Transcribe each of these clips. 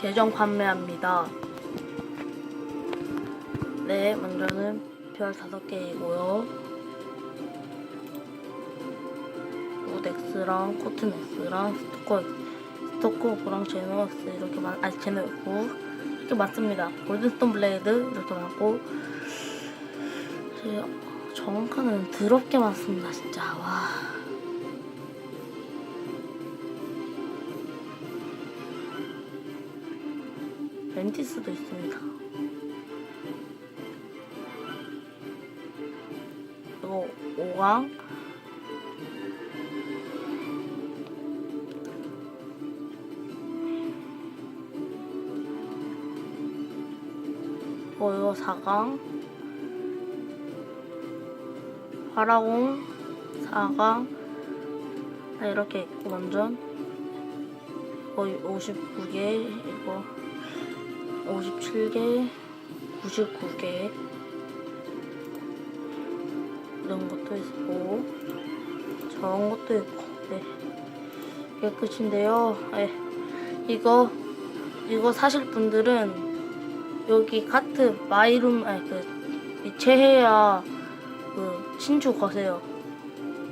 계정 판매합니다. 네, 먼저는 별 5개이고요. 오덱스랑 코튼엑스랑 스토커 스토커랑 제노엑스 이렇게 많 아니 제노엑스 이렇게 많습니다. 골든스톤 블레이드 이렇게 많고 제 정카는 더럽게 많습니다 진짜 와. 멘티스도 있습니다. 5강 어, 이거 4강. 파라공 4강. 아, 이렇게 있고 완전. 거의 59개 이거 57개 99개 이런 것도 있고 저런 것도 있고 네 이게 끝인데요 네. 이거 이거 사실 분들은 여기 카트 마이룸 아니 그 최혜야 그 신주 거세요.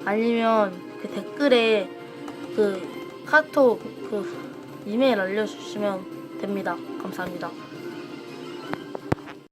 아니면 그 댓글에 그 카톡 그 이메일 알려주시면 됩니다. 감사합니다.